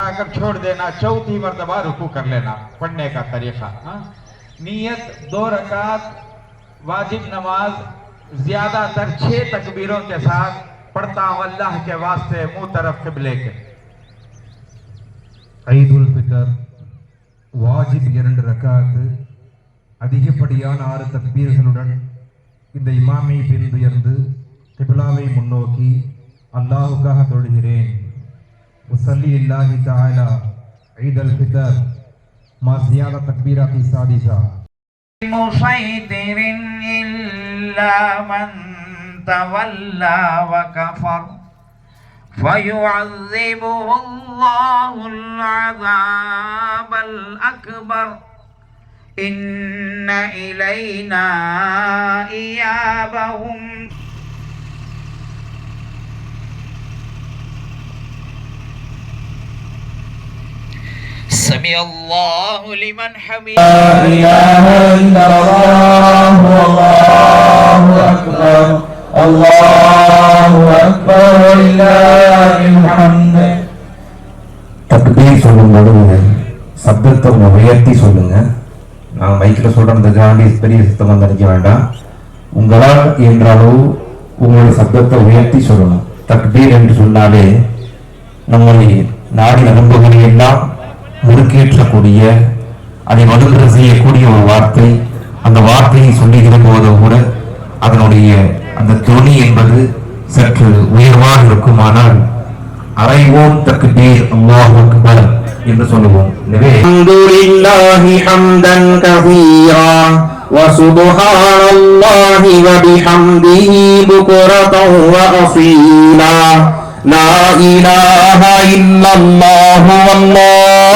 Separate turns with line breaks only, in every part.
अगर छोड़ देना चौथी मरतबा रुकू कर लेना पढ़ने का तरीका हाँ? नीयत दो रकात वाजिब नमाज ज्यादातर छह तकबीरों के साथ पढ़ता हूं अल्लाह के वास्ते मुंह तरफ किबले के
ஐதுல் ஃபித்தர் வாஜிப் இரண்டு ரக்காத்து அதிகப்படியான ஆறு தக்பீர்களுடன் இந்த இமாமை பின்துயர்ந்து கிபிலாவை முன்னோக்கி அல்லாஹுக்காக தொழுகிறேன் وصلي الله تعالى عيد الفطر مع زيادة تكبيرات سادسة
مسيطر إلا من تولى وكفر فيعذبه الله العذاب الأكبر. إن إلينا إيابهم. سمع الله لمن حمده
لا إله إلا الله والله أكبر الله أكبر ولله الحمد
தக்பீர் சொல்லும் பொழுது சப்தத்தை கொஞ்சம் உயர்த்தி சொல்லுங்க நான் மைக்கில் சொல்றதுக்காண்டி பெரிய சத்தம் வந்து நினைக்க வேண்டாம் உங்களால் என்ற அளவு உங்களுடைய சப்தத்தை உயர்த்தி சொல்லணும் தக்பீர் என்று சொன்னாலே நம்முடைய நாடி நரம்புகளை எல்லாம் முறுக்கேற்றக்கூடிய அதை வலுக்கிற செய்யக்கூடிய ஒரு வார்த்தை அந்த வார்த்தையை சொல்லுகிற போது கூட அதனுடைய அந்த துணி என்பது சற்று உயர்வாக இருக்குமானால் அறைவோம் தக்பீர் அல்லாஹ் அக்பர் என்று சொல்லுவோம் எனவே
الحمد لله حمدا كثيرا وسبحان الله وبحمده بكرة وأصيلا لا إله إلا الله والله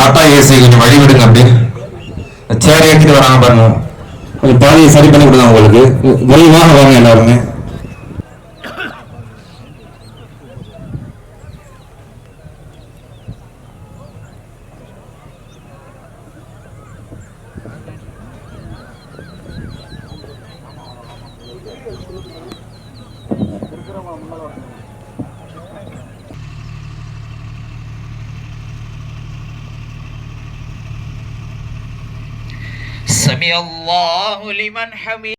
டாடா ஏசி கொஞ்சம் வழி விடுங்க அப்படி சேர் ஏற்றிட்டு வராங்க பாருங்க. கொஞ்சம் பாதையை சரி பண்ணி கொடுங்க உங்களுக்கு. விரைவாக வாங்க எல்லாருமே.
سمع الله لمن حمده.